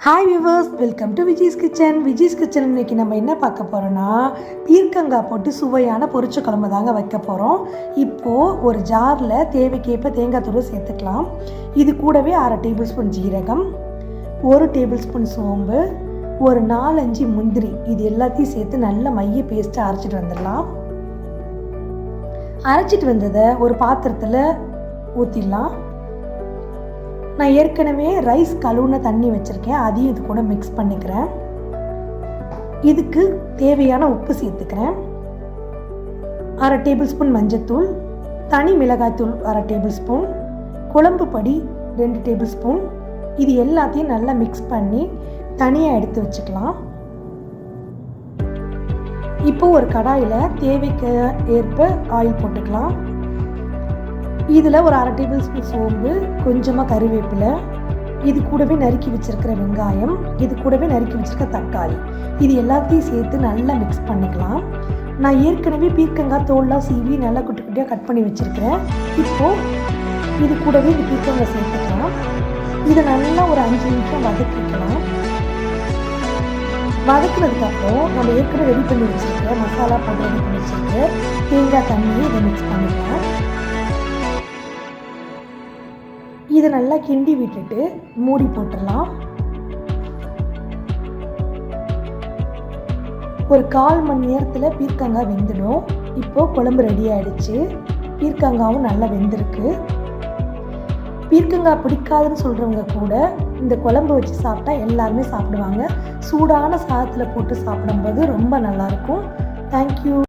Hi viewers welcome to Vijay's kitchen Vijay's kitchen இன்றைக்கி நம்ம என்ன பார்க்க போகிறோன்னா பீர்க்கங்காய் போட்டு சுவையான பொரிச்ச குழம்பு தாங்க வைக்க போகிறோம் இப்போது ஒரு ஜாரில் தேவைக்கேற்ப தேங்காய் தூள் சேர்த்துக்கலாம். இது கூடவே அரை டேபிள் ஸ்பூன் ஜீரகம் ஒரு டேபிள் ஸ்பூன் சோம்பு ஒரு நாலஞ்சு முந்திரி. இது எல்லாத்தையும் சேர்த்து நல்ல மைய பேஸ்ட்டாக அரைச்சிட்டு வந்துடலாம். அரைச்சிட்டு வந்ததை ஒரு பாத்திரத்தில் ஊற்றிடலாம் நான் ஏற்கனவே ரைஸ் கழுவுன தண்ணி வச்சுருக்கேன் அதையும் இது கூட மிக்ஸ் பண்ணிக்கிறேன். இதுக்கு தேவையான உப்பு சேர்த்துக்கிறேன். அரை டேபிள் ஸ்பூன் மஞ்சத்தூள் தனி மிளகாய்த்தூள் அரை டேபிள் ஸ்பூன் குழம்பு படி ரெண்டு டேபிள் ஸ்பூன் இது எல்லாத்தையும் நல்லா மிக்ஸ் பண்ணி தனியாக எடுத்து வச்சுக்கலாம். இப்போ ஒரு கடாயில் தேவைக்கு ஏற்ப ஆயில் போட்டுக்கலாம். இதில் ஒரு அரை டேபிள் ஸ்பூன் சோம்பு கொஞ்சமாக கறிவேப்பிலை இது கூடவே நறுக்கி வச்சிருக்கிற வெங்காயம் இது கூடவே நறுக்கி வச்சிருக்க தக்காளி. இது எல்லாத்தையும் சேர்த்து நல்லா மிக்ஸ் பண்ணிக்கலாம். நான் ஏற்கனவே பீர்க்கங்காய் தோல்லாம் சீவி நல்லா குட்டி குட்டியாக கட் பண்ணி வச்சுருக்கிறேன். இப்போது இது கூடவே இந்த பீர்க்கங்காய் சேர்த்துக்கலாம். இதை நல்லா ஒரு அஞ்சு நிமிஷம் வதக்கிக்கலாம் வதக்கினதுக்கப்புறம் நம்ம ஏற்கனவே ரெடி பண்ணி வச்சுருக்க மசாலா போட்டு ரெடி பண்ணி வச்சுருக்க தேங்காய் தண்ணியை இதை மிக்ஸ் பண்ணிக்கலாம். இதை நல்லா கிண்டி விட்டுட்டு மூடி போட்டுடலாம். ஒரு கால் மணி நேரத்தில் பீர்க்கங்காய் வெந்துடும். இப்போது குழம்பு ரெடி ஆயிடுச்சு. பீர்க்கங்காவும் நல்லா வெந்திருக்கு. பீர்க்கங்காய் பிடிக்காதுன்னு சொல்கிறவங்க கூட இந்த குழம்பு வச்சு சாப்பிட்டா எல்லாருமே சாப்பிடுவாங்க. சூடான சாதத்தில் போட்டு சாப்பிடும்போது ரொம்ப நல்லாயிருக்கும் தேங்க்யூ